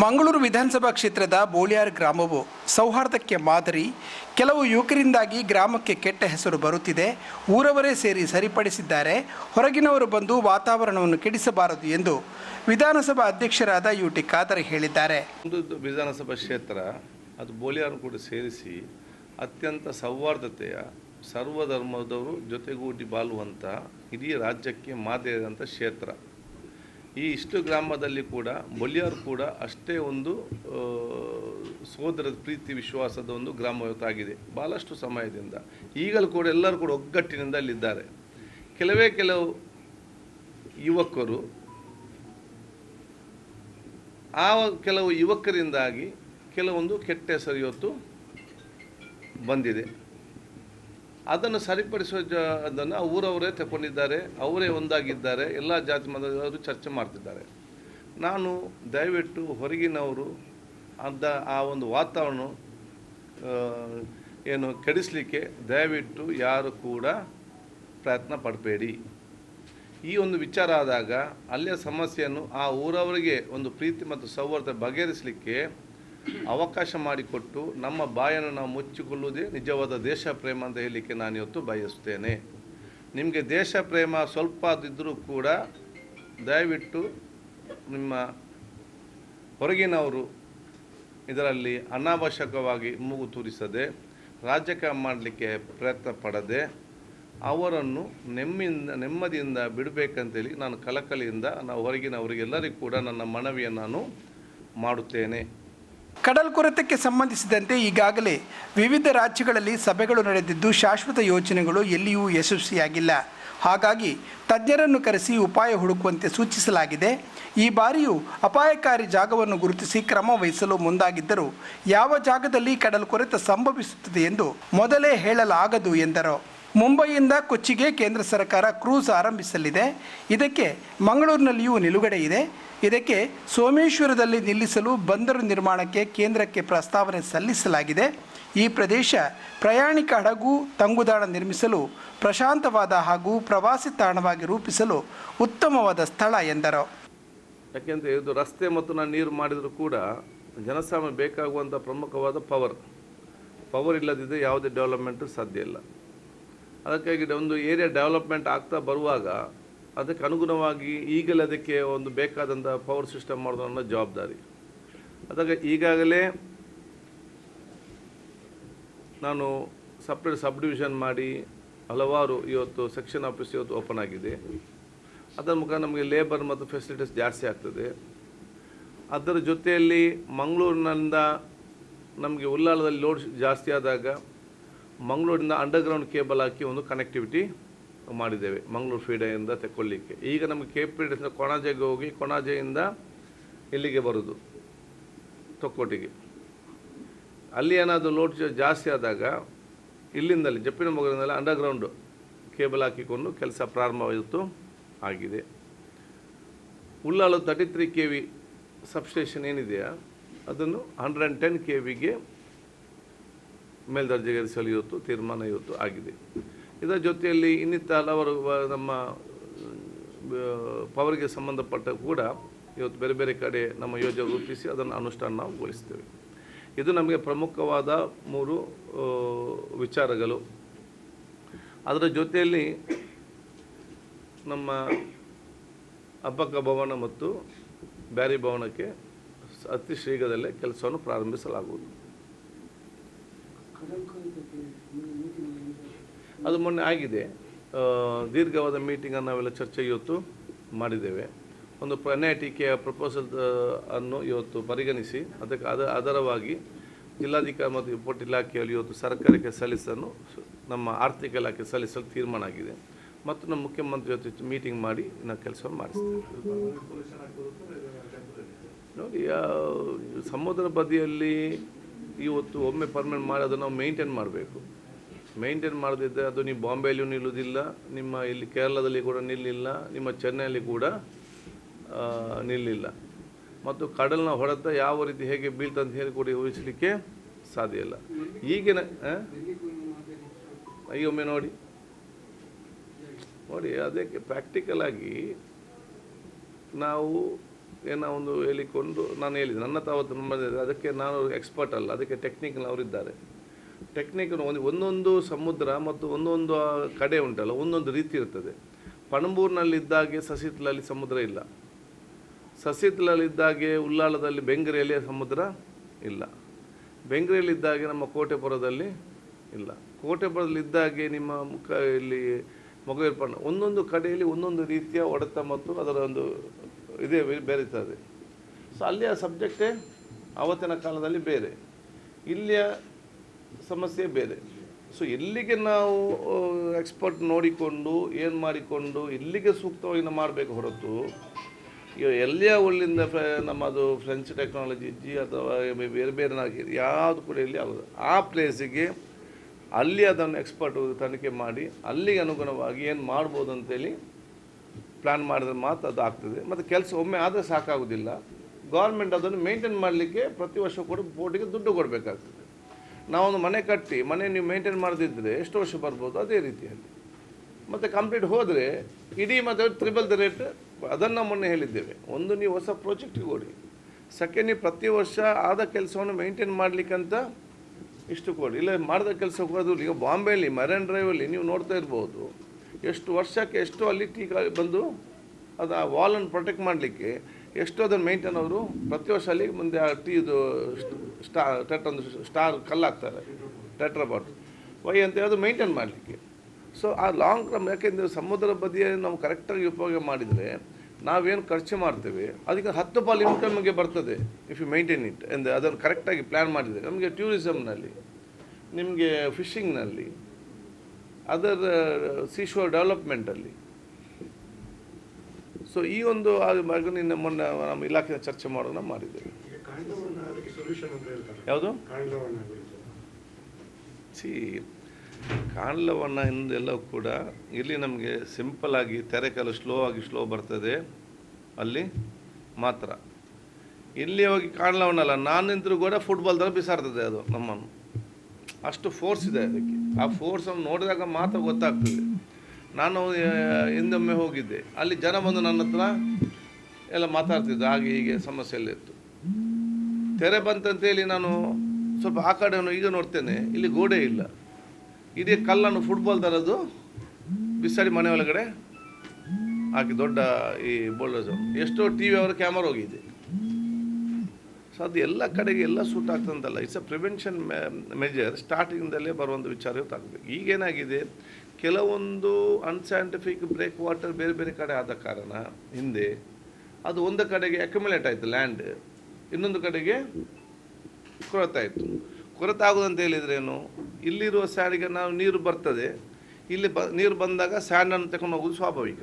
ಮಂಗಳೂರು ವಿಧಾನಸಭಾ ಕ್ಷೇತ್ರದ ಬೋಳಿಯಾರ್ ಗ್ರಾಮವು ಸೌಹಾರ್ದಕ್ಕೆ ಮಾದರಿ. ಕೆಲವು ಯುವಕರಿಂದಾಗಿ ಗ್ರಾಮಕ್ಕೆ ಕೆಟ್ಟ ಹೆಸರು ಬರುತ್ತಿದೆ. ಊರವರೇ ಸೇರಿ ಸರಿಪಡಿಸಿದ್ದಾರೆ. ಹೊರಗಿನವರು ಬಂದು ವಾತಾವರಣವನ್ನು ಕೆಡಿಸಬಾರದು ಎಂದು ವಿಧಾನಸಭಾ ಅಧ್ಯಕ್ಷರಾದ ಯು ಟಿ ಖಾದರ್ ಹೇಳಿದ್ದಾರೆ. ವಿಧಾನಸಭಾ ಕ್ಷೇತ್ರ, ಅದು ಬೋಳಿಯಾರ್ ಕೂಡ ಸೇರಿಸಿ ಅತ್ಯಂತ ಸೌಹಾರ್ದತೆಯ ಸರ್ವಧರ್ಮದವರು ಜೊತೆಗೂಡಿ ಬಾಳುವಂಥ ಇಡೀ ರಾಜ್ಯಕ್ಕೆ ಮಾದರಿಯಾದಂಥ ಕ್ಷೇತ್ರ. ಈ ಇಷ್ಟು ಗ್ರಾಮದಲ್ಲಿ ಕೂಡ ಮೊಲಿಯವರು ಕೂಡ ಅಷ್ಟೇ ಒಂದು ಸೋದರದ ಪ್ರೀತಿ ವಿಶ್ವಾಸದ ಒಂದು ಗ್ರಾಮ ಇವತ್ತಾಗಿದೆ ಭಾಳಷ್ಟು ಸಮಯದಿಂದ. ಈಗಲೂ ಕೂಡ ಎಲ್ಲರೂ ಕೂಡ ಒಗ್ಗಟ್ಟಿನಿಂದ ಅಲ್ಲಿದ್ದಾರೆ. ಕೆಲವೇ ಕೆಲವು ಯುವಕರು ಆ ಕೆಲವು ಯುವಕರಿಂದಾಗಿ ಕೆಲವೊಂದು ಕೆಟ್ಟ ಹೆಸರು ಬಂದಿದೆ. ಅದನ್ನು ಸರಿಪಡಿಸುವ ಜ, ಅದನ್ನು ಊರವರೇ ತಗೊಂಡಿದ್ದಾರೆ ಅವರೇ ಒಂದಾಗಿದ್ದಾರೆ, ಎಲ್ಲ ಜಾತಿ ಮತದವರು ಚರ್ಚೆ ಮಾಡ್ತಿದ್ದಾರೆ. ನಾನು ದಯವಿಟ್ಟು ಹೊರಗಿನವರು ಅಂತ ಆ ಒಂದು ವಾತಾವರಣ ಏನು ಕೆಡಿಸಲಿಕ್ಕೆ ದಯವಿಟ್ಟು ಯಾರು ಕೂಡ ಪ್ರಯತ್ನ ಪಡಬೇಡಿ. ಈ ಒಂದು ವಿಚಾರ ಆದಾಗ ಅಲ್ಲಿಯ ಸಮಸ್ಯೆಯನ್ನು ಆ ಊರವರಿಗೆ ಒಂದು ಪ್ರೀತಿ ಮತ್ತು ಸೌಹಾರ್ದ ಬಗೆಹರಿಸಲಿಕ್ಕೆ ಅವಕಾಶ ಮಾಡಿಕೊಟ್ಟು ನಮ್ಮ ಬಾಯನ್ನು ನಾವು ಮುಚ್ಚಿಕೊಳ್ಳುವುದೇ ನಿಜವಾದ ದೇಶ ಪ್ರೇಮ ಅಂತ ಹೇಳಲಿಕ್ಕೆ ನಾನು ಇವತ್ತು ಬಯಸ್ತೇನೆ ನಿಮಗೆ ದೇಶ ಪ್ರೇಮ ಸ್ವಲ್ಪ ಇದ್ದರೂ ಕೂಡ ದಯವಿಟ್ಟು ನಿಮ್ಮ ಹೊರಗಿನವರು ಇದರಲ್ಲಿ ಅನಾವಶ್ಯಕವಾಗಿ ಮೂಗು ತೂರಿಸದೆ, ರಾಜಕೀಯ ಮಾಡಲಿಕ್ಕೆ ಪ್ರಯತ್ನ ಪಡದೆ, ಅವರನ್ನು ನೆಮ್ಮಿಂದ, ನೆಮ್ಮದಿಯಿಂದ ಬಿಡಬೇಕಂತೇಳಿ ನಾನು ಕಲಕಲಿಯಿಂದ ನಾವು ಹೊರಗಿನವರಿಗೆಲ್ಲರಿಗೂ ಕೂಡ ನನ್ನ ಮನವಿಯನ್ನು ನಾನು ಮಾಡುತ್ತೇನೆ. ಕಡಲ್ಕೊರೆತಕ್ಕೆ ಸಂಬಂಧಿಸಿದಂತೆ ಈಗಾಗಲೇ ವಿವಿಧ ರಾಜ್ಯಗಳಲ್ಲಿ ಸಭೆಗಳು ನಡೆದಿದ್ದು, ಶಾಶ್ವತ ಯೋಜನೆಗಳು ಎಲ್ಲಿಯೂ ಯಶಸ್ವಿಯಾಗಿಲ್ಲ. ಹಾಗಾಗಿ ತಜ್ಞರನ್ನು ಕರೆಸಿ ಉಪಾಯ ಹುಡುಕುವಂತೆ ಸೂಚಿಸಲಾಗಿದೆ. ಈ ಬಾರಿಯೂ ಅಪಾಯಕಾರಿ ಜಾಗವನ್ನು ಗುರುತಿಸಿ ಕ್ರಮ ವಹಿಸಲು ಮುಂದಾಗಿದ್ದರೂ, ಯಾವ ಜಾಗದಲ್ಲಿ ಕಡಲ್ಕೊರೆತ ಸಂಭವಿಸುತ್ತದೆ ಎಂದು ಮೊದಲೇ ಹೇಳಲಾಗದು ಎಂದರು. ಮುಂಬೈಯಿಂದ ಕೊಚ್ಚಿಗೆ ಕೇಂದ್ರ ಸರ್ಕಾರ ಕ್ರೂಸ್ ಆರಂಭಿಸಲಿದೆ. ಇದಕ್ಕೆ ಮಂಗಳೂರಿನಲ್ಲಿಯೂ ನಿಲುಗಡೆ ಇದೆ. ಇದಕ್ಕೆ ಸೋಮೇಶ್ವರದಲ್ಲಿ ನಿಲ್ಲಿಸಲು ಬಂದರು ನಿರ್ಮಾಣಕ್ಕೆ ಕೇಂದ್ರಕ್ಕೆ ಪ್ರಸ್ತಾವನೆ ಸಲ್ಲಿಸಲಾಗಿದೆ. ಈ ಪ್ರದೇಶ ಪ್ರಯಾಣಿಕ ಹಡಗು, ತಂಗುದಾಣ ನಿರ್ಮಿಸಲು ಪ್ರಶಾಂತವಾದ ಹಾಗೂ ಪ್ರವಾಸಿ ತಾಣವಾಗಿ ರೂಪಿಸಲು ಉತ್ತಮವಾದ ಸ್ಥಳ ಎಂದರು. ಯಾಕೆಂದರೆ ಇದು ರಸ್ತೆ ಮತ್ತು ನಾನು ನೀರು ಮಾಡಿದರೂ ಕೂಡ ಜನಸಾಮಾನ್ಯ ಬೇಕಾಗುವಂಥ ಪ್ರಮುಖವಾದ ಪವರ್ ಪವರ್ ಇಲ್ಲದಿದ್ದರೆ ಯಾವುದೇ ಡೆವಲಪ್ಮೆಂಟು ಸಾಧ್ಯ ಇಲ್ಲ. ಅದಕ್ಕಾಗಿ ಒಂದು ಏರಿಯಾ ಡೆವಲಪ್ಮೆಂಟ್ ಆಗ್ತಾ ಬರುವಾಗ ಅದಕ್ಕೆ ಅನುಗುಣವಾಗಿ ಈಗಲೇ ಅದಕ್ಕೆ ಒಂದು ಬೇಕಾದಂಥ ಪವರ್ ಸಿಸ್ಟಮ್ ಮಾಡೋದು ಅನ್ನೋ ಜವಾಬ್ದಾರಿ. ಅದಕ್ಕೆ ಈಗಾಗಲೇ ನಾನು ಸಪ್ರೇಟ್ ಸಬ್ ಡಿವಿಷನ್ ಮಾಡಿ ಹಲವಾರು ಇವತ್ತು ಸೆಕ್ಷನ್ ಆಫೀಸ್ ಇವತ್ತು ಓಪನ್ ಆಗಿದೆ. ಅದರ ಮುಖ ನಮಗೆ ಲೇಬರ್ ಮತ್ತು ಫೆಸಿಲಿಟೀಸ್ ಜಾಸ್ತಿ ಆಗ್ತದೆ. ಅದರ ಜೊತೆಯಲ್ಲಿ ಮಂಗಳೂರಿನಿಂದ ನಮಗೆ ಉಲ್ಲಾಳದಲ್ಲಿ ಲೋಡ್ ಜಾಸ್ತಿ ಆದಾಗ ಮಂಗಳೂರಿನಿಂದ ಅಂಡರ್ಗ್ರೌಂಡ್ ಕೇಬಲ್ ಹಾಕಿ ಒಂದು ಕನೆಕ್ಟಿವಿಟಿ ಮಾಡಿದ್ದೇವೆ, ಮಂಗಳೂರು ಫೀಡೆಯಿಂದ ತೆಕ್ಕೊಳ್ಳಿಕ್ಕೆ. ಈಗ ನಮಗೆ ಕೇಪಿಡಿಂದ ಕೊಣಾಜೆಗೆ ಹೋಗಿ ಕೊಣಾಜೆಯಿಂದ ಇಲ್ಲಿಗೆ ಬರೋದು, ತೊಕ್ಕೋಟಿಗೆ. ಅಲ್ಲಿ ಏನಾದರೂ ಲೋಡ್ ಜಾಸ್ತಿ ಆದಾಗ ಇಲ್ಲಿಂದಲೇ, ಜಪ್ಪಿನ ಮೊಗಲಿಂದಲೇ ಅಂಡರ್ಗ್ರೌಂಡ್ ಕೇಬಲ್ ಹಾಕಿಕೊಂಡು ಕೆಲಸ ಪ್ರಾರಂಭವಾಯಿತು, ಆಗಿದೆ. Ullal thirty three K V substation ಏನಿದೆಯಾ, ಅದನ್ನು ಹಂಡ್ರೆಡ್ ಆ್ಯಂಡ್ ಟೆನ್ ಕೆ ವಿಗೆ ಮೇಲ್ದರ್ಜೆಗೇರಿಸಲು ಇವತ್ತು ತೀರ್ಮಾನ ಇವತ್ತು ಆಗಿದೆ. ಇದರ ಜೊತೆಯಲ್ಲಿ ಇನ್ನಿತ ಹಲವಾರು ನಮ್ಮ ಪವರ್ಗೆ ಸಂಬಂಧಪಟ್ಟ ಕೂಡ ಇವತ್ತು ಬೇರೆ ಬೇರೆ ಕಡೆ ನಮ್ಮ ಯೋಜನೆ ರೂಪಿಸಿ ಅದನ್ನು ಅನುಷ್ಠಾನ ನಾವು ಗೊಳಿಸ್ತೇವೆ. ಇದು ನಮಗೆ ಪ್ರಮುಖವಾದ ಮೂರು ವಿಚಾರಗಳು. ಅದರ ಜೊತೆಯಲ್ಲಿ ನಮ್ಮ ಅಬ್ಬಕ್ಕ ಭವನ ಮತ್ತು ಬ್ಯಾರಿ ಭವನಕ್ಕೆ ಅತಿ ಶೀಘ್ರದಲ್ಲೇ ಕೆಲಸವನ್ನು ಪ್ರಾರಂಭಿಸಲಾಗುವುದು. ಅದು ಮೊನ್ನೆ ಆಗಿದೆ. ದೀರ್ಘವಾದ ಮೀಟಿಂಗನ್ನು ನಾವೆಲ್ಲ ಚರ್ಚೆ ಇವತ್ತು ಮಾಡಿದ್ದೇವೆ. ಒಂದು ಎನ್ ಐ ಟಿ ಕೆಯ ಪ್ರಪೋಸಲ್ ಅನ್ನು ಇವತ್ತು ಪರಿಗಣಿಸಿ, ಅದಕ್ಕೆ ಅದ ಆಧಾರವಾಗಿ ಜಿಲ್ಲಾಧಿಕಾರಿ ಮತ್ತು ಇಂಪೋರ್ಟ್ ಇಲಾಖೆಯಲ್ಲಿ ಇವತ್ತು ಸರ್ಕಾರಕ್ಕೆ ಸಲ್ಲಿಸಲು ನಮ್ಮ ಆರ್ಥಿಕ ಇಲಾಖೆ ಸಲ್ಲಿಸಲು ತೀರ್ಮಾನ ಆಗಿದೆ. ಮತ್ತು ನಮ್ಮ ಮುಖ್ಯಮಂತ್ರಿ ಜೊತೆ ಮೀಟಿಂಗ್ ಮಾಡಿ ನಾವು ಕೆಲಸ ಮಾಡಿಸ್ತೇವೆ ನೋಡಿ ಸಮುದ್ರ ಬದಿಯಲ್ಲಿ ಇವತ್ತು ಒಮ್ಮೆ ಪರ್ಮನೆಂಟ್ ಮಾಡಿ ಅದನ್ನು ನಾವು ಮೇಂಟೈನ್ ಮಾಡಬೇಕು. ಮೇಂಟೈನ್ ಮಾಡದಿದ್ದರೆ ಅದು ನೀವು ಬಾಂಬೆಯಲ್ಲಿಯೂ ನಿಲ್ಲುವುದಿಲ್ಲ ನಿಮ್ಮ ಇಲ್ಲಿ ಕೇರಳದಲ್ಲಿ ಕೂಡ ನಿಲ್ಲಿಲ್ಲ, ನಿಮ್ಮ ಚೆನ್ನೈಯಲ್ಲಿ ಕೂಡ ನಿಲ್ಲಿಲ್ಲ. ಮತ್ತು ಕಡಲಿನ ಹೊಡೆತ ಯಾವ ರೀತಿ ಹೇಗೆ ಬೀಳ್ತಂತ ಹೇಳಿ ಕೂಡ ಊಹಿಸಲಿಕ್ಕೆ ಸಾಧ್ಯ ಇಲ್ಲ. ಈಗಿನ ಅಯ್ಯೊಮ್ಮೆ ನೋಡಿ. ನೋಡಿ, ಅದಕ್ಕೆ ಪ್ರಾಕ್ಟಿಕಲ್ ಆಗಿ ನಾವು ಏನೋ ಒಂದು ಹೇಳಿಕೊಂಡು ನಾನು ಹೇಳಿದೆ. ನನ್ನ ತಾವತ್ತು ನಮ್ಮ ಅದಕ್ಕೆ ನಾನು ಎಕ್ಸ್ಪರ್ಟ್ ಅಲ್ಲ. ಅದಕ್ಕೆ ಟೆಕ್ನಿಕಲ್ ಅವರಿದ್ದಾರೆ ಟೆಕ್ನಿಕ್ ಒಂದು ಒಂದೊಂದು ಸಮುದ್ರ ಮತ್ತು ಒಂದೊಂದು ಕಡೆ ಉಂಟಲ್ಲ, ಒಂದೊಂದು ರೀತಿ ಇರ್ತದೆ. ಪಣಂಬೂರಿನಲ್ಲಿದ್ದಾಗೆ ಸಸಿತ್ಲಲ್ಲಿ ಸಮುದ್ರ ಇಲ್ಲ. ಸಸಿತ್ಲಲ್ಲಿದ್ದಾಗೆ ಉಳ್ಳಾಳದಲ್ಲಿ ಬೆಂಗರೆಯಲ್ಲಿ ಸಮುದ್ರ ಇಲ್ಲ. ಬೆಂಗರೆಯಲ್ಲಿದ್ದಾಗೆ ನಮ್ಮ ಕೋಟೆಪುರದಲ್ಲಿ ಇಲ್ಲ. ಕೋಟೆಪುರದಲ್ಲಿದ್ದಾಗೆ ನಿಮ್ಮ ಮುಖ ಇಲ್ಲಿ ಮೊಗವೀರ್ಪಣ್ಣ. ಒಂದೊಂದು ಕಡೆಯಲ್ಲಿ ಒಂದೊಂದು ರೀತಿಯ ಒಡೆತ ಮತ್ತು ಅದರ ಒಂದು ಇದೇ, ಬೆರೀತದೆ. ಸೊ ಅಲ್ಲಿಯ ಸಬ್ಜೆಕ್ಟೇ ಆವತ್ತಿನ ಕಾಲದಲ್ಲಿ ಬೇರೆ. ಇಲ್ಲಿಯ ಸಮಸ್ಯೆ ಬೇರೆ. ಸೊ ಎಲ್ಲಿಗೆ ನಾವು ಎಕ್ಸ್ಪರ್ಟ್ ನೋಡಿಕೊಂಡು, ಏನು ಮಾಡಿಕೊಂಡು, ಇಲ್ಲಿಗೆ ಸೂಕ್ತವಾಗಿ ಮಾಡಬೇಕು ಹೊರತು ಎಲ್ಲಿಯ ಒಳ್ಳಿಂದ ಫ್ರ, ನಮ್ಮದು ಫ್ರೆಂಚ್ ಟೆಕ್ನಾಲಜಿ ಇಜ್ಜಿ ಅಥವಾ ಬೇರೆ ಬೇರೆ ಯಾವುದು ಕೂಡ ಇಲ್ಲಿ ಆಗೋದು ಆ ಪ್ಲೇಸಿಗೆ ಅಲ್ಲಿ ಅದನ್ನು ಎಕ್ಸ್ಪರ್ಟ್ ತನಿಖೆ ಮಾಡಿ, ಅಲ್ಲಿಗೆ ಅನುಗುಣವಾಗಿ ಏನು ಮಾಡ್ಬೋದು ಅಂತೇಳಿ ಪ್ಲ್ಯಾನ್ ಮಾಡಿದ್ರೆ ಮಾತ್ರ ಅದು ಆಗ್ತದೆ. ಮತ್ತು ಕೆಲಸ ಒಮ್ಮೆ ಆದರೆ ಸಾಕಾಗೋದಿಲ್ಲ. ಗೌರ್ಮೆಂಟ್ ಅದನ್ನು ಮೇಂಟೈನ್ ಮಾಡಲಿಕ್ಕೆ ಪ್ರತಿ ವರ್ಷ ಕೂಡ ಬೋರ್ಡಿಗೆ ದುಡ್ಡು ಕೊಡಬೇಕಾಗ್ತದೆ. ನಾವೊಂದು ಮನೆ ಕಟ್ಟಿ, ಮನೆ ನೀವು ಮೇಂಟೈನ್ ಮಾಡದಿದ್ದರೆ ಎಷ್ಟು ವರ್ಷ ಬರ್ಬೋದು? ಅದೇ ರೀತಿಯಲ್ಲಿ. ಮತ್ತು ಕಂಪ್ಲೀಟ್ ಹೋದರೆ ಇಡೀ ಮತ್ತು ತ್ರಿಬಲ್ ದ ರೇಟ್ ಅದನ್ನು ಮೊನ್ನೆ ಹೇಳಿದ್ದೇವೆ. ಒಂದು ನೀವು ಹೊಸ ಪ್ರಾಜೆಕ್ಟಿಗೆ ಕೊಡಿ. ಸೆಕೆಂಡ್ ನೀವು ಪ್ರತಿ ವರ್ಷ ಆದ ಕೆಲಸವನ್ನು ಮೇಂಟೈನ್ ಮಾಡಲಿಕ್ಕಂತ ಇಷ್ಟು ಕೊಡಿ. ಇಲ್ಲ ಮಾಡಿದ ಕೆಲಸ ಕೊಡೋದು ಈಗ ಬಾಂಬೆಯಲ್ಲಿ ಮರೈನ್ ಡ್ರೈವಲ್ಲಿ ನೀವು ನೋಡ್ತಾ ಇರ್ಬೋದು. ಎಷ್ಟು ವರ್ಷಕ್ಕೆ ಎಷ್ಟು ಅಲ್ಲಿ ಟೀ ಬಂದು ಅದು ಆ ವಾಲನ್ನು ಪ್ರೊಟೆಕ್ಟ್ ಮಾಡಲಿಕ್ಕೆ ಎಷ್ಟು ಅದನ್ನು ಮೇಂಟೈನ್ ಅವರು ಪ್ರತಿ ವರ್ಷ ಅಲ್ಲಿ ಮುಂದೆ ಆ ಟೀದು ಸ್ಟಾರ್ ಒಂದು ಸ್ಟಾರ್ ಕಲ್ಲಾಗ್ತಾರೆ ಟೆಟ್ರ ಬಾಟಲ್ ವೈ ಅಂತ ಅದು ಮೇಂಟೈನ್ ಮಾಡಲಿಕ್ಕೆ. ಸೊ ಆ ಲಾಂಗ್ ಟರ್ಮ್ ಯಾಕೆಂದರೆ ಸಮುದ್ರ ಬದಿಯಲ್ಲಿ ನಾವು ಕರೆಕ್ಟಾಗಿ ಉಪಯೋಗ ಮಾಡಿದರೆ ನಾವೇನು ಖರ್ಚು ಮಾಡ್ತೇವೆ, ಅದಕ್ಕೆ ಹತ್ತು ಪಾಲು ಇನ್ಕಮ್ಗೆ ಬರ್ತದೆ ಇಫ್ ಯು ಮೇಂಟೈನ್ ಇಟ್ ಅಂದರೆ ಅದನ್ನು ಕರೆಕ್ಟಾಗಿ ಪ್ಲ್ಯಾನ್ ಮಾಡಿದರೆ ನಮಗೆ ಟೂರಿಸಮ್ನಲ್ಲಿ ನಿಮಗೆ ಫಿಶಿಂಗ್ನಲ್ಲಿ ಅದರ್ ಸೀಶೋರ್ ಡೆವಲಪ್ಮೆಂಟಲ್ಲಿ ಸೊ ಈ ಒಂದು ನಿನ್ನೆ ಮೊನ್ನೆ ನಮ್ಮ ಇಲಾಖೆ ಚರ್ಚೆ ಮಾಡೋಣ ಮಾಡಿದ್ದೇವೆ. ಯಾವುದು? ಸಿ ಕಾಂಡ್ಲವನ್ನ ಹಿಂದೆಲ್ಲ ಕೂಡ ಇಲ್ಲಿ ನಮಗೆ ಸಿಂಪಲ್ ಆಗಿ ತೆರೆ ಸ್ಲೋ ಆಗಿ ಸ್ಲೋ ಬರ್ತದೆ. ಅಲ್ಲಿ ಮಾತ್ರ. ಇಲ್ಲಿ ಹೋಗಿ ಕಾಣ್ಲವನ್ನಲ್ಲ ನಾನು ನಿಂತರೂ ಕೂಡ ಫುಟ್ಬಾಲ್ ಥರ ಬಿಸಾಡ್ತದೆ ಅದು ನಮ್ಮನ್ನು. ಅಷ್ಟು ಫೋರ್ಸ್ ಇದೆ ಅದಕ್ಕೆ. ಆ ಫೋರ್ಸ್ ಅನ್ನು ನೋಡಿದಾಗ ಮಾತ್ರ ಗೊತ್ತಾಗ್ತದೆ. ನಾನು ಹಿಂದೊಮ್ಮೆ ಹೋಗಿದ್ದೆ. ಅಲ್ಲಿ ಜನ ಬಂದು ನನ್ನ ಹತ್ರ ಎಲ್ಲ ಮಾತಾಡ್ತಿದ್ದೆ ಹಾಗೆ ಹೀಗೆ ಸಮಸ್ಯೆ ಎಲ್ಲ ಇತ್ತು ತೆರೆ ಬಂತಂತೇಳಿ ನಾನು ಸ್ವಲ್ಪ ಆ ಕಡೆಯನ್ನು ಈಗ ನೋಡ್ತೇನೆ. ಇಲ್ಲಿ ಗೋಡೆ ಇಲ್ಲ. ಇದೇ ಕಲ್ಲನ್ನು ಫುಟ್ಬಾಲ್ ತರೋದು ಬಿಸಾಡಿ ಮನೆ ಒಳಗಡೆ ಹಾಕಿ ದೊಡ್ಡ ಈ ಬೋಲ್ಡರ್ಸ್ ಎಷ್ಟೋ ಟಿ ವಿ ಅವರ ಕ್ಯಾಮರಾ ಹೋಗಿದೆ. ಅದು ಎಲ್ಲ ಕಡೆಗೆ ಎಲ್ಲ ಸೂಟ್ ಆಗ್ತದಂತಲ್ಲ. ಇಟ್ಸ್ ಅ ಪ್ರಿವೆನ್ಷನ್ ಮೆಜರ್ ಸ್ಟಾರ್ಟಿಂಗ್ದಲ್ಲೇ ಬರುವಂಥ ವಿಚಾರ ಇವತ್ತಾಗಬೇಕು ಈಗೇನಾಗಿದೆ ಕೆಲವೊಂದು ಅನ್ಸೈಂಟಿಫಿಕ್ ಬ್ರೇಕ್ ವಾಟರ್ ಬೇರೆ ಬೇರೆ ಕಡೆ ಆದ ಕಾರಣ ಹಿಂದೆ ಅದು ಒಂದು ಕಡೆಗೆ ಅಕ್ಯುಮುಲೇಟ್ ಆಯಿತು ಲ್ಯಾಂಡ್ ಇನ್ನೊಂದು ಕಡೆಗೆ ಕೊರತಾಯಿತು ಕೊರತಾಗೋದಂತ ಹೇಳಿದ್ರೇನು ಇಲ್ಲಿರುವ ಸ್ಯಾಂಡಿಗೆ ನಾವು ನೀರು ಬರ್ತದೆ. ಇಲ್ಲಿ ಬ, ನೀರು ಬಂದಾಗ ಸ್ಯಾಂಡನ್ನು ತಗೊಂಡು ಹೋಗೋದು ಸ್ವಾಭಾವಿಕ.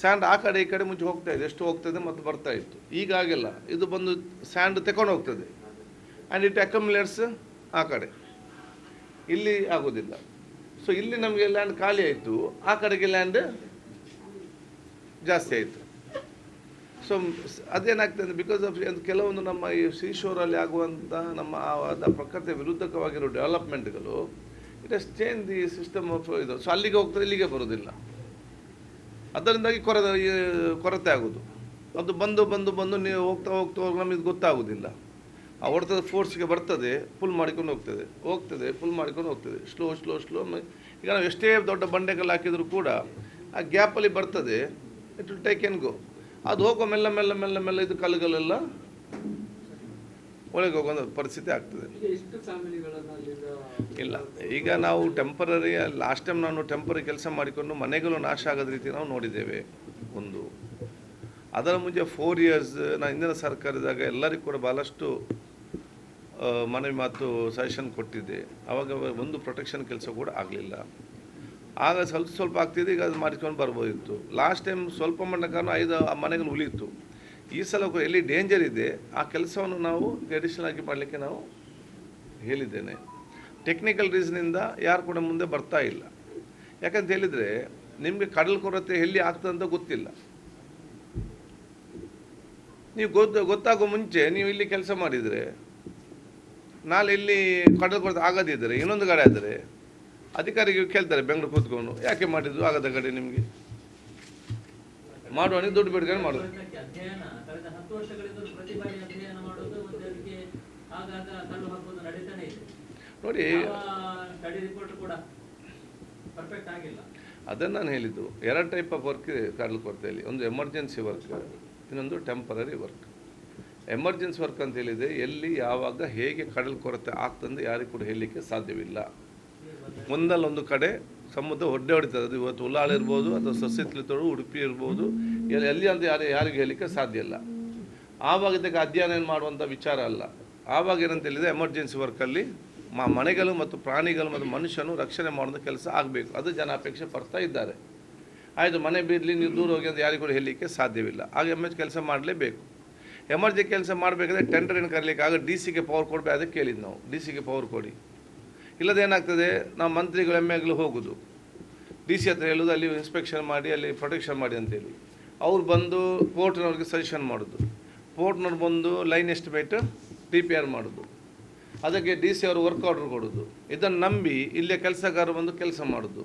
ಸ್ಯಾಂಡ್ ಆ ಕಡೆ, ಈ ಕಡೆ ಮುಂಚೆ ಹೋಗ್ತಾ ಇದೆ. ಎಷ್ಟು ಹೋಗ್ತದೆ ಮತ್ತು ಬರ್ತಾ ಇತ್ತು. ಈಗ ಆಗಿಲ್ಲ ಇದು ಬಂದು ಸ್ಯಾಂಡ್ ತಗೊಂಡು ಹೋಗ್ತದೆ. ಆ್ಯಂಡ್ ಇಟ್ ಅಕಮ್ಯುಲೇಟ್ಸ್ ಆ ಕಡೆ. ಇಲ್ಲಿ ಆಗೋದಿಲ್ಲ. ಸೊ ಇಲ್ಲಿ ನಮಗೆ ಲ್ಯಾಂಡ್ ಖಾಲಿ ಆಯಿತು. ಆ ಕಡೆಗೆ ಲ್ಯಾಂಡ್ ಜಾಸ್ತಿ ಆಯಿತು. ಸೊ ಅದೇನಾಗ್ತದೆ ಬಿಕಾಸ್ ಆಫ್ ಕೆಲವೊಂದು ನಮ್ಮ ಈ ಸೀಶೋರಲ್ಲಿ ಆಗುವಂಥ ನಮ್ಮ ಪ್ರಕೃತಿಯ ವಿರುದ್ಧಕವಾಗಿರೋ ಡೆವಲಪ್ಮೆಂಟ್ಗಳು it is change the system of ಇದು. ಸೊ ಅಲ್ಲಿಗೆ ಹೋಗ್ತದೆ, ಇಲ್ಲಿಗೆ ಬರೋದಿಲ್ಲ. ಅದರಿಂದಾಗಿ ಕೊರತೆ ಕೊರತೆ ಆಗೋದು. ಅದು ಬಂದು ಬಂದು ಬಂದು ನೀವು ಹೋಗ್ತಾ ಹೋಗ್ತಾ ಹೋಗಿ ನಮಗೆ ಗೊತ್ತಾಗೋದಿಲ್ಲ. ಆ ಹೊಡೆತದ ಫೋರ್ಸ್ಗೆ ಬರ್ತದೆ ಫುಲ್ ಮಾಡಿಕೊಂಡು ಹೋಗ್ತದೆ. ಹೋಗ್ತದೆ ಫುಲ್ ಮಾಡಿಕೊಂಡು ಹೋಗ್ತದೆ. ಸ್ಲೋ ಸ್ಲೋ ಸ್ಲೋ ಈಗ ನಾವು ಎಷ್ಟೇ ದೊಡ್ಡ ಬಂಡೆಕಲ್ಲು ಹಾಕಿದರೂ ಕೂಡ ಆ ಗ್ಯಾಪಲ್ಲಿ ಬರ್ತದೆ it will take and go ಅದು ಹೋಗೋ ಮೆಲ್ಲ ಮೆಲ್ಲ ಮೆಲ್ಲ ಮೆಲ್ಲ ಇದು ಕಲ್ಲುಗಳೆಲ್ಲ ಒಳಗೆ ಹೋಗೋ ಪರಿಸ್ಥಿತಿ ಆಗ್ತದೆ. ಇಲ್ಲ. ಈಗ ನಾವು ಟೆಂಪರರಿ ಲಾಸ್ಟ್ ಟೈಮ್ ನಾನು ಟೆಂಪರರಿ ಕೆಲಸ ಮಾಡಿಕೊಂಡು ಮನೆಗಳು ನಾಶ ಆಗೋದ ರೀತಿ ನಾವು ನೋಡಿದ್ದೇವೆ ಒಂದು. ಅದರ ಮುಂಚೆ ಫೋರ್ ಇಯರ್ಸ್ ನಾನು ಹಿಂದಿನ ಸರ್ಕಾರದಾಗ ಎಲ್ಲರಿಗೂ ಕೂಡ ಭಾಳಷ್ಟು ಮನವಿ ಮಾತು ಸಜೆಷನ್ ಕೊಟ್ಟಿದ್ದೆ. ಆವಾಗ ಒಂದು ಪ್ರೊಟೆಕ್ಷನ್ ಕೆಲಸ ಕೂಡ ಆಗಲಿಲ್ಲ. ಆಗ ಸ್ವಲ್ಪ ಸ್ವಲ್ಪ ಆಗ್ತಿದೆ ಈಗ ಅದು ಮಾಡಿಕೊಂಡು ಬರ್ಬೋದಿತ್ತು. ಲಾಸ್ಟ್ ಟೈಮ್ ಸ್ವಲ್ಪ ಮಟ್ಟ ಕಾರಣ ಐದು ಆ ಮನೆಗಳು ಉಳಿಯಿತು. ಈ ಸಲ ಎಲ್ಲಿ ಡೇಂಜರ್ ಇದೆ, ಆ ಕೆಲಸವನ್ನು ನಾವು ಅಡಿಷನಲ್ ಆಗಿ ಮಾಡಲಿಕ್ಕೆ ನಾವು ಹೇಳಿದ್ದೇನೆ. ಟೆಕ್ನಿಕಲ್ ರೀಸನಿಂದ ಯಾರು ಕೂಡ ಮುಂದೆ ಬರ್ತಾ ಇಲ್ಲ. ಯಾಕಂತ ಹೇಳಿದರೆ, ನಿಮಗೆ ಕಡಲ್ ಕೊರತೆ ಎಲ್ಲಿ ಆಗ್ತದೆ ಅಂತ ಗೊತ್ತಿಲ್ಲ. ನೀವು ಗೊತ್ತು ಗೊತ್ತಾಗೋ ಮುಂಚೆ ನೀವು ಇಲ್ಲಿ ಕೆಲಸ ಮಾಡಿದರೆ, ನಾಳೆ ಇಲ್ಲಿ ಕಡಲ್ ಕೊರತೆ ಆಗದಿದ್ದರೆ, ಇನ್ನೊಂದು ಕಡೆ ಆದರೆ ಅಧಿಕಾರಿಗೆ ಕೇಳ್ತಾರೆ ಬೆಂಗಳೂರು ಕೂತ್ಕೊಂಡು, ಯಾಕೆ ಮಾಡಿದ್ದು, ಆಗದ ಕಡೆ ನಿಮಗೆ? ಮಾಡುವವನಿಗೆ ದುಡ್ಡು ಬಿಡ್ಕೊಂಡು ಮಾಡೋದು. ನೋಡಿ ಅದನ್ನು ನಾನು ಹೇಳಿದ್ದು ಎರಡು ಟೈಪ್ ಆಫ್ ವರ್ಕ್ ಕಡಲು ಕೊರತೆಯಲ್ಲಿ. ಒಂದು ಎಮರ್ಜೆನ್ಸಿ ವರ್ಕ್ ಇನ್ನೊಂದು ಟೆಂಪರರಿ ವರ್ಕ್ ಎಮರ್ಜೆನ್ಸಿ ವರ್ಕ್ ಅಂತ ಹೇಳಿದರೆ ಎಲ್ಲಿ ಯಾವಾಗ ಹೇಗೆ ಕಡಲು ಕೊರತೆ ಆಗ್ತಂದು ಯಾರಿಗೂ ಕೂಡ ಹೇಳಲಿಕ್ಕೆ ಸಾಧ್ಯವಿಲ್ಲ. ಒಂದಲ್ಲೊಂದು ಕಡೆ ಸಮುದ್ರ ಹೊಡ್ಡೆ ಹೊಡಿತದೆ. ಅದು ಇವತ್ತು ಉಲ್ಲಾಳ ಇರ್ಬೋದು ಅಥವಾ ಸಸ್ಯತ್ಲಿತೋಡು ಉಡುಪಿ ಇರ್ಬೋದು. ಎಲ್ಲಿ ಅಂತ ಯಾರು ಯಾರಿಗೂ ಹೇಳಲಿಕ್ಕೆ ಸಾಧ್ಯ ಇಲ್ಲ. ಆವಾಗ ಇದಕ್ಕೆ ಅಧ್ಯಯನ ಮಾಡುವಂಥ ವಿಚಾರ ಅಲ್ಲ. ಆವಾಗ ಏನಂತ ಹೇಳಿದರೆ ಎಮರ್ಜೆನ್ಸಿ ವರ್ಕಲ್ಲಿ ಮ ಮನೆಗಳು ಮತ್ತು ಪ್ರಾಣಿಗಳು ಮತ್ತು ಮನುಷ್ಯನು ರಕ್ಷಣೆ ಮಾಡುವಂಥ ಕೆಲಸ ಆಗಬೇಕು. ಅದು ಜನ ಅಪೇಕ್ಷೆ ಪಡ್ತಾ ಇದ್ದಾರೆ. ಆಯಿತು, ಮನೆ ಬೀರಲಿ ನೀವು ದೂರ ಹೋಗಿ ಅಂತ ಯಾರಿಗೂ ಹೇಳಲಿಕ್ಕೆ ಸಾಧ್ಯವಿಲ್ಲ. ಆಗ ಎಂ ಎಚ್ ಕೆಲಸ ಮಾಡಲೇಬೇಕು. ಎಮರ್ಜೆನ್ಸಿ ಕೆಲಸ ಮಾಡಬೇಕಾದ್ರೆ ಟೆಂಡರ್ ಏನು ಕರೀಲಿಕ್ಕೆ ಆಗ ಡಿ ಸಿಗೆ ಪವರ್ ಕೊಡಬೇಕು, ಅದಕ್ಕೆ ಕೇಳಿದ್ದು ನಾವು. ಡಿ ಸಿಗೆ ಪವರ್ ಕೊಡಿ. ಇಲ್ಲದೆ ಏನಾಗ್ತದೆ ನಾವು ಮಂತ್ರಿಗಳು ಎಂ ಎಗಳು ಹೋಗೋದು. ಡಿ ಸಿ ಹತ್ರ ಹೇಳೋದು, ಅಲ್ಲಿ ಇನ್ಸ್ಪೆಕ್ಷನ್ ಮಾಡಿ, ಅಲ್ಲಿ ಪ್ರೊಟೆಕ್ಷನ್ ಮಾಡಿ ಅಂತೇಳಿ ಅವ್ರು ಬಂದು ಪೋರ್ಟ್ನವ್ರಿಗೆ ಸಜೆಷನ್ ಮಾಡೋದು. ಪೋರ್ಟ್ನವ್ರು ಬಂದು line estimate T P R ಮಾಡೋದು. ಅದಕ್ಕೆ ಡಿ ಸಿ ಅವರು ವರ್ಕ್ ಆರ್ಡರ್ ಕೊಡೋದು. ಇದನ್ನು ನಂಬಿ ಇಲ್ಲೇ ಕೆಲಸಗಾರರು ಬಂದು ಕೆಲಸ ಮಾಡೋದು.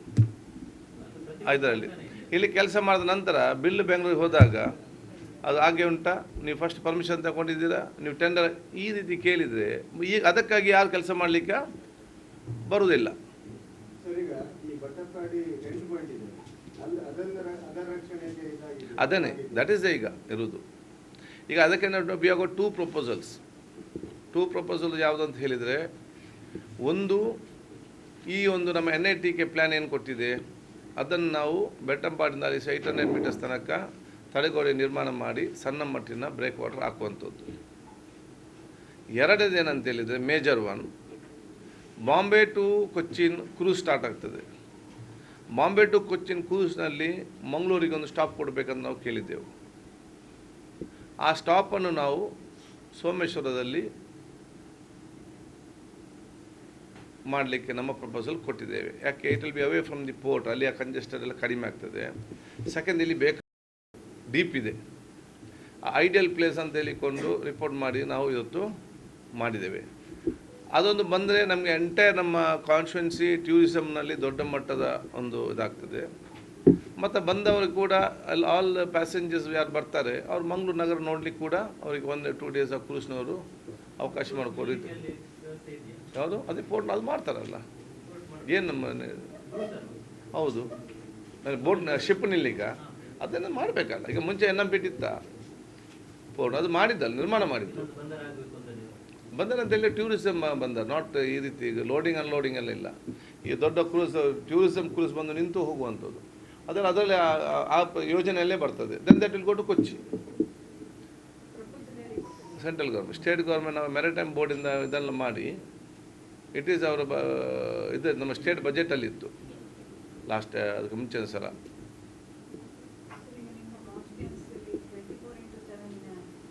ಇದರಲ್ಲಿ ಇಲ್ಲಿ ಕೆಲಸ ಮಾಡಿದ ನಂತರ ಬಿಲ್ ಬೆಂಗಳೂರಿಗೆ ಹೋದಾಗ, ಅದು ಹಾಗೆ ಉಂಟಾ? ನೀವು ಫಸ್ಟ್ ಪರ್ಮಿಷನ್ ತಗೊಂಡಿದ್ದೀರಾ? ನೀವು ಟೆಂಡರ್ ಈ ರೀತಿ ಕೇಳಿದರೆ ಈಗ ಅದಕ್ಕಾಗಿ ಯಾರು ಕೆಲಸ ಮಾಡಲಿಕ್ಕೆ? ಬರುವುದಿಲ್ಲ. ಅದನ್ನೇ ದಟ್ ಈಸ್ ಈಗ ಇರುವುದು. ಈಗ ಅದಕ್ಕೆ ನಾವು ಬಿ ಆಗೋ ಟೂ ಪ್ರಪೋಸಲ್ಸ್ ಟೂ ಪ್ರಪೋಸಲ್ ಯಾವುದು ಅಂತ ಹೇಳಿದರೆ ಒಂದು ಈ ಒಂದು ನಮ್ಮ N I T K plan ಏನು ಕೊಟ್ಟಿದೆ ಅದನ್ನು ನಾವು ಬೆಟ್ಟಂಪಾಡಿಂದ ಅಲ್ಲಿ ಏಟ್ ಹಂಡ್ರೆಡ್ ಮೀಟರ್ಸ್ ತನಕ ತಡೆಗೋಡೆ ನಿರ್ಮಾಣ ಮಾಡಿ ಸಣ್ಣ ಮಟ್ಟಿನ ಬ್ರೇಕ್ ವಾಟರ್ ಹಾಕುವಂಥದ್ದು. ಎರಡನೇದು ಏನಂತ ಹೇಳಿದರೆ major one Bombay to Cochin cruise start ಆಗ್ತದೆ. ಬಾಂಬೆ ಟು ಕೊಚ್ಚಿನ್ ಕ್ರೂಸ್ನಲ್ಲಿ ಮಂಗಳೂರಿಗೆ ಒಂದು ಸ್ಟಾಪ್ ಕೊಡಬೇಕಂತ ನಾವು ಕೇಳಿದ್ದೆವು. ಆ ಸ್ಟಾಪನ್ನು ನಾವು ಸೋಮೇಶ್ವರದಲ್ಲಿ ಮಾಡಲಿಕ್ಕೆ ನಮ್ಮ ಪ್ರಪೋಸಲ್ ಕೊಟ್ಟಿದ್ದೇವೆ. ಯಾಕೆ? It will be away from the port ಅಲ್ಲಿ ಆ ಕಂಜೆಸ್ಟೆಡ್ ಎಲ್ಲ ಕಡಿಮೆ ಆಗ್ತದೆ. ಸೆಕೆಂಡ್ ಇಲ್ಲಿ ಬೇಕ ಡೀಪ್ ಇದೆ. ಐಡಿಯಲ್ ಪ್ಲೇಸ್ ಅಂತ ಹೇಳಿಕೊಂಡು ರಿಪೋರ್ಟ್ ಮಾಡಿ ನಾವು ಇವತ್ತು ಮಾಡಿದ್ದೇವೆ. ಅದೊಂದು ಬಂದರೆ ನಮಗೆ ಎಂಟೈರ್ ನಮ್ಮ ಕಾನ್ಸ್ಟಿಟ್ಯುನ್ಸಿ ಟೂರಿಸಮ್ನಲ್ಲಿ ದೊಡ್ಡ ಮಟ್ಟದ ಒಂದು ಇದಾಗ್ತದೆ. ಮತ್ತು ಬಂದವರು ಕೂಡ ಅಲ್ಲಿ ಆಲ್ ಪ್ಯಾಸೆಂಜರ್ಸ್ ಯಾರು ಬರ್ತಾರೆ, ಅವ್ರು ಮಂಗಳೂರು ನಗರ ನೋಡಲಿಕ್ಕೆ ಕೂಡ ಅವ್ರಿಗೆ ಒಂದು ಟೂ ಡೇಸ್ ಆ ಕ್ರೂಸ್ನವರು ಅವಕಾಶ ಮಾಡಿಕೊಡಿ ಅಲ್ಲಿ ವ್ಯವಸ್ಥೆ ಇದೆಯಾ ಯಾವುದು? ಅದೇ ಪೋರ್ಟ್ ಅದು ಮಾಡ್ತಾರಲ್ಲ. ಏನು ನಮ್ಮ ಹೌದು. ಬೋಟ್ ಶಿಪ್ ನಿಲ್ಲೀಗ? ಅದನ್ನು ಮಾಡಬೇಕಲ್ಲ. ಈಗ ಮುಂಚೆ ಎನ್ ಎಂ ಪಿ ಪೋರ್ಟ್ ಅದು ಮಾಡಿದ್ದಲ್ಲ, ನಿರ್ಮಾಣ ಮಾಡಿದ್ದು. ಅಂತೇಳಿ ಟೂರಿಸಮ್ ಬಂದ. ನಾಟ್ ಈ ರೀತಿ ಈಗ ಲೋಡಿಂಗ್ ಅನ್ಲೋಡಿಂಗ್ ಎಲ್ಲ ಇಲ್ಲ. ಈ ದೊಡ್ಡ ಕ್ರೂಸ್ ಟೂರಿಸಮ್ ಕ್ರೂಸ್ ಬಂದು ನಿಂತು ಹೋಗುವಂಥದ್ದು. ಅದರಲ್ಲಿ ಅದರಲ್ಲಿ ಆ- ಯೋಜನೆಯಲ್ಲೇ ಬರ್ತದೆ. Then that will go to Kochi central government state government ನಾವು ಮೆರಿಟೈಮ್ ಬೋರ್ಡಿಂದ ಇದೆಲ್ಲ ಮಾಡಿ ಇಟ್ ಈಸ್ ಅವರ ಇದು ನಮ್ಮ ಸ್ಟೇಟ್ ಬಜೆಟಲ್ಲಿತ್ತು ಲಾಸ್ಟ್ ಅದಕ್ಕೆ ಮುಂಚಿನ ಸಲ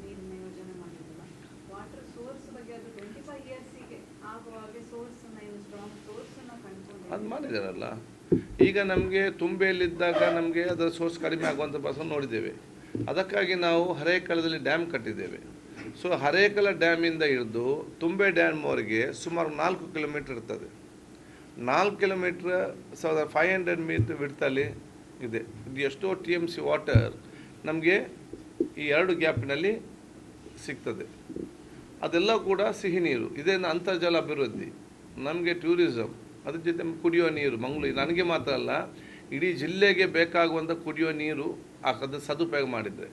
ನೀರಿನ ಯೋಜನೆ ಮಾಡಿದ್ರಲ್ಲ ವಾಟರ್ ಸೋರ್ಸ್ ಬಗ್ಗೆ ಅದು ಟ್ವೆಂಟಿ ಫೈವ್ ಇಯರ್ಸಿಗೆ ಆಗುವಾಗೆ ಸೋರ್ಸ್ ಏನು ಸ್ಟ್ರಾಂಗ್ ಸೋರ್ಸ್ ನಾವು ಕಂಡುಕೊಂಡು ಅದು ಮಾಡಿದಾರಲ್ಲ ಈಗ ನಮಗೆ ತುಂಬೆಯಲ್ಲಿದ್ದಾಗ ನಮಗೆ ಅದರ ಸೋರ್ಸ್ ಕಡಿಮೆ ಆಗುವಂಥ ಬಸ್ ನೋಡಿದ್ದೇವೆ. ಅದಕ್ಕಾಗಿ ನಾವು ಹರೇಕಳದಲ್ಲಿ ಡ್ಯಾಮ್ ಕಟ್ಟಿದ್ದೇವೆ. ಸೊ ಹರೇಕಲ ಡ್ಯಾಮಿಂದ ಹಿಡಿದು ತುಂಬೆ ಡ್ಯಾಮ್ವರೆಗೆ ಸುಮಾರು ನಾಲ್ಕು ಕಿಲೋಮೀಟ್ರ್ ಇರ್ತದೆ. ನಾಲ್ಕು ಕಿಲೋಮೀಟ್ರ್ ಸಾವಿರದ ಫೈವ್ ಹಂಡ್ರೆಡ್ ಮೀಟ್ರ್ ಬಿಡ್ತಲ್ಲಿ ಇದೆ. ಇದು ಎಷ್ಟೋ ಟಿ ಎಂ ಸಿ ವಾಟರ್ ನಮಗೆ ಈ ಎರಡು ಗ್ಯಾಪಿನಲ್ಲಿ ಸಿಗ್ತದೆ. ಅದೆಲ್ಲ ಕೂಡ ಸಿಹಿ ನೀರು. ಇದೇನು ಅಂತರ್ಜಲ ಅಭಿವೃದ್ಧಿ. ನಮಗೆ ಟೂರಿಸಮ್ ಅದ್ರ ಜೊತೆ ಕುಡಿಯೋ ನೀರು, ಮಂಗಳೂರು. ನನಗೆ ಮಾತ್ರ ಅಲ್ಲ, ಇಡೀ ಜಿಲ್ಲೆಗೆ ಬೇಕಾಗುವಂಥ ಕುಡಿಯೋ ನೀರು ಅದು ಸದುಪಯೋಗ ಮಾಡಿದರೆ.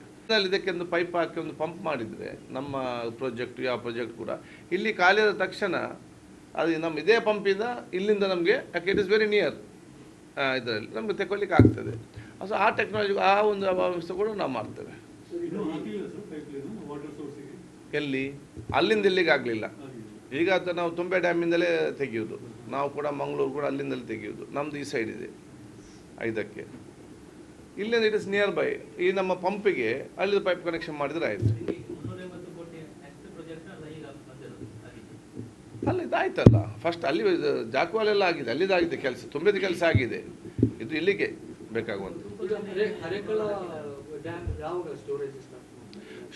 ಇದಕ್ಕೆ ಒಂದು ಪೈಪ್ ಹಾಕಿ ಒಂದು ಪಂಪ್ ಮಾಡಿದರೆ, ನಮ್ಮ ಪ್ರಾಜೆಕ್ಟ್ ಯಾವ ಪ್ರಾಜೆಕ್ಟ್ ಕೂಡ, ಇಲ್ಲಿ ಖಾಲಿ ಆದ ತಕ್ಷಣ ಅದು ನಮ್ಮ ಇದೇ ಪಂಪಿಂದ ಇಲ್ಲಿಂದ ನಮಗೆ, ಯಾಕೆ ಇಟ್ ಇಸ್ ವೆರಿ ನಿಯರ್ ಇದರಲ್ಲಿ. ನಮಗೆ ತಗೊಳ್ಲಿಕ್ಕೆ ಆಗ್ತದೆ. ಸೊ ಆ ಟೆಕ್ನಾಲಜಿ ಆ ಒಂದು ವ್ಯವಸ್ಥೆ ಕೂಡ ನಾವು ಮಾಡ್ತೇವೆ ಇನ್ನು ಹಾಕಿಲ್ಲ ಸರ್ ಪೈಪ್ಲೈನು ವಾಟರ್ ಸೋರ್ಸಿಗೆ ಎಲ್ಲಿ ಅಲ್ಲಿಂದ ಇಲ್ಲಿಗೆ ಆಗಲಿಲ್ಲ ಈಗ ಅದು ನಾವು ತುಂಬೆ ಡ್ಯಾಮಿಂದಲೇ ತೆಗೆಯೋದು ನಾವು ಕೂಡ ಮಂಗಳೂರು ಕೂಡ ಅಲ್ಲಿಂದಲೇ ತೆಗೆಯೋದು ನಮ್ಮದು ಈ ಸೈಡ್ ಇದೆ ಐದಕ್ಕೆ ಇಲ್ಲಿಂದ ಇಟ್ ಇಸ್ ನಿಯರ್ ಬೈ ಈ ನಮ್ಮ ಪಂಪಿಗೆ ಅಲ್ಲಿ ಪೈಪ್ ಕನೆಕ್ಷನ್ ಮಾಡಿದರೆ ಆಯಿತು ಆಯ್ತಲ್ಲ ಅಲ್ಲ ಇದಾಯ್ತಲ್ಲ ಫಸ್ಟ್ ಅಲ್ಲಿ ಜಾಕುವಾಲೆಲ್ಲ ಆಗಿದೆ ಅಲ್ಲಿದಾಗಿದೆ ಕೆಲಸ ತುಂಬಿದ ಕೆಲಸ ಆಗಿದೆ ಇದು ಇಲ್ಲಿಗೆ ಬೇಕಾಗುವಂಥ ಈಗ ಹರೆ- ಹರೇಕಳ ಡ್ಯಾಮ್ ಯಾವಾಗ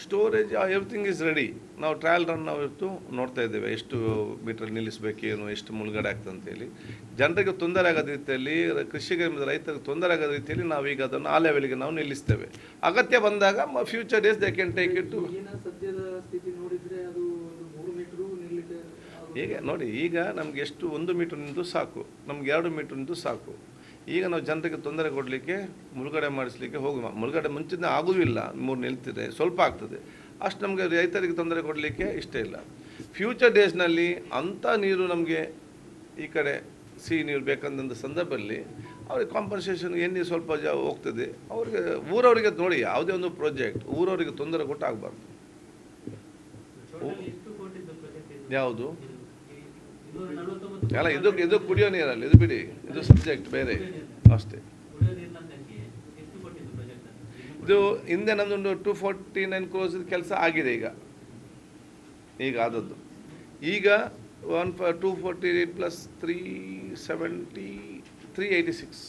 ಸ್ಟೋರೇಜ್ ಎವ್ರಿಥಿಂಗ್ ಇಸ್ ರೆಡಿ ನಾವು ಟ್ರಯಲ್ ರನ್ ನಾವು ಇವತ್ತು ನೋಡ್ತಾ ಇದ್ದೇವೆ. ಎಷ್ಟು ಮೀಟರ್ ನಿಲ್ಲಿಸಬೇಕೇನು ಎಷ್ಟು ಮುಳುಗಡೆ ಆಗ್ತದೆ ಅಂತೇಳಿ ಜನರಿಗೆ ತೊಂದರೆ ಆಗದ ರೀತಿಯಲ್ಲಿ ಕೃಷಿಗೆ ರೈತರಿಗೆ ತೊಂದರೆ ಆಗದ ರೀತಿಯಲ್ಲಿ ಈಗ ಅದನ್ನು ಆ ಲೆವೆಲ್ಗೆ ನಾವು ನಿಲ್ಲಿಸ್ತೇವೆ. ಅಗತ್ಯ ಬಂದಾಗ future days they can take it. ಹೀಗೆ ನೋಡಿ ಈಗ ನಮ್ಗೆ ಎಷ್ಟು ಒಂದು ಮೀಟರ್ ನಿಂತು ಸಾಕು. ನಮ್ಗೆ ಎರಡು ಮೀಟರ್ ನಿಂತು ಸಾಕು. ಈಗ ನಾವು ಜನರಿಗೆ ತೊಂದರೆ ಕೊಡಲಿಕ್ಕೆ ಮುಳುಗಡೆ ಮಾಡಿಸ್ಲಿಕ್ಕೆ ಹೋಗುವ ಮುಳುಗಡೆ ಮುಂಚಿನ ಆಗುವುದಿಲ್ಲ. ಮೂರು ನಿಲ್ತಿದೆ ಸ್ವಲ್ಪ ಆಗ್ತದೆ. ಅಷ್ಟು ನಮಗೆ ರೈತರಿಗೆ ತೊಂದರೆ ಕೊಡಲಿಕ್ಕೆ ಇಷ್ಟ ಇಲ್ಲ. ಫ್ಯೂಚರ್ ಡೇಸ್ನಲ್ಲಿ ಅಂಥ ನೀರು ನಮಗೆ ಈ ಕಡೆ ಸಿಹಿ ನೀರು ಬೇಕಂದಂಥ ಸಂದರ್ಭದಲ್ಲಿ ಅವ್ರಿಗೆ ಕಾಂಪನ್ಸೇಷನ್ ಎನ್ನಿ ಸ್ವಲ್ಪ ಜ ಹೋಗ್ತದೆ. ಅವ್ರಿಗೆ ಊರವರಿಗೆ ನೋಡಿ ಯಾವುದೇ ಒಂದು ಪ್ರಾಜೆಕ್ಟ್ ಊರವರಿಗೆ ತೊಂದರೆ ಕೊಟ್ಟಾಗಬಾರ್ದು. ಯಾವುದು? ಅಲ್ಲ ಇದು ಇದು ಕುಡಿಯೋ ನೀರಲ್ಲ ಇದು ಬಿಡಿ. ಇದು ಸಬ್ಜೆಕ್ಟ್ ಬೇರೆ. ಅಷ್ಟೇ. ಇದು ಹಿಂದೆ ನಮ್ದೊಂದು ಟೂ ಫೋರ್ಟಿ ನೈನ್ ಕ್ರೋಸ್ ಕೆಲಸ ಆಗಿದೆ ಈಗ. ಈಗ ಆದದ್ದು. ಈಗ ಒನ್ ಫ two forty plus three seventy three eighty six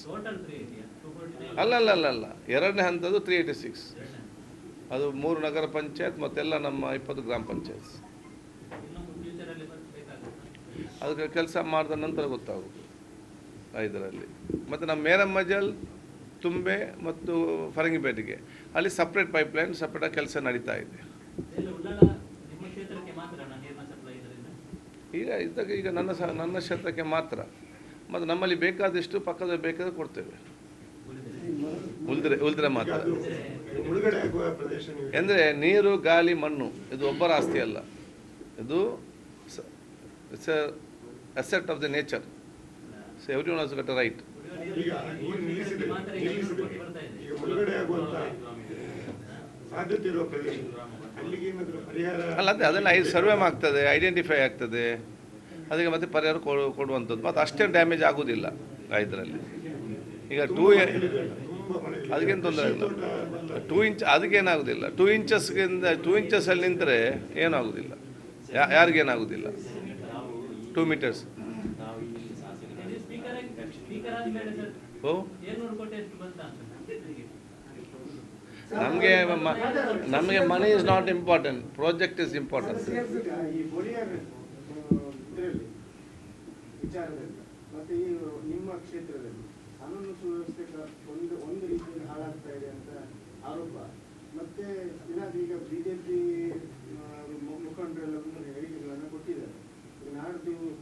ಅಲ್ಲ ಅಲ್ಲ ಅಲ್ಲ ಅಲ್ಲ. ಎರಡನೇ ಹಂತದ್ದು ತ್ರೀ ಏಯ್ಟಿ ಸಿಕ್ಸ್ ಅದು ಮೂರು ನಗರ ಪಂಚಾಯತ್ ಮತ್ತೆಲ್ಲ ನಮ್ಮ ಇಪ್ಪತ್ತು ಗ್ರಾಮ ಪಂಚಾಯತ್. ಅದಕ್ಕೆ ಕೆಲಸ ಮಾಡಿದ ನಂತರ ಗೊತ್ತಾಗೋದು ಇದರಲ್ಲಿ. ಮತ್ತು ನಮ್ಮ ಮೇರಮ್ಮಜಲ್ ತುಂಬೆ ಮತ್ತು ಫರಂಗಿಪೇಟೆಗೆ. ಅಲ್ಲಿ ಸಪ್ರೇಟ್ ಪೈಪ್ಲೈನ್ ಸಪ್ರೇಟಾಗಿ ಕೆಲಸ ನಡೀತಾ ಇದೆ. ಈಗ ಇದ್ದಾಗ ಈಗ ನನ್ನ ಸಹ ನನ್ನ ಕ್ಷೇತ್ರಕ್ಕೆ ಮಾತ್ರ. ಮತ್ತು ನಮ್ಮಲ್ಲಿ ಬೇಕಾದಷ್ಟು ಪಕ್ಕದ ಬೇಕಾದ ಕೊಡ್ತೇವೆ. ಉಳಿದ್ರೆ ಉಳಿದ್ರೆ ಮಾತ್ರ. ಅಂದರೆ ನೀರು ಗಾಳಿ ಮಣ್ಣು ಇದು ಒಬ್ಬರ ಆಸ್ತಿ ಅಲ್ಲ. ಇದು it's of of the nature everyone everyone a ಪರಿಹಾರ ಅಲ್ಲ, ಅದೇ, ಅದೆಲ್ಲ ಐದು ಸರ್ವೆ ಆಗ್ತದೆ ಐಡೆಂಟಿಫೈ ಆಗ್ತದೆ. ಅದಕ್ಕೆ ಮತ್ತೆ ಪರಿಹಾರ ಕೊಡು, ಕೊಡುವಂಥದ್ದು. ಮತ್ತು ಅಷ್ಟೇ ಡ್ಯಾಮೇಜ್ ಆಗೋದಿಲ್ಲ ಇದರಲ್ಲಿ ಈಗ ಟೂ ಅದಕ್ಕೇನು ತೊಂದರೆ ಇಲ್ಲ. ಟೂ ಇಂಚ್ ಅದಕ್ಕೇನಾಗೋದಿಲ್ಲ. ಟೂ ಇಂಚಸ್ಗಿಂತ ಟೂ ಇಂಚಸ್ಸಲ್ಲಿ ನಿಂತರೆ ಏನಾಗೋದಿಲ್ಲ. ಯಾರಿಗೇನಾಗೋದಿಲ್ಲ. ಟೂ ಮೀಟರ್ಸ್ ನಮಗೆ ನಮಗೆ money is not important project is important ಮತ್ತೆ ಈಗ ಬಿಜೆಪಿ ಮುಖಂಡರೆಲ್ಲ Леонарду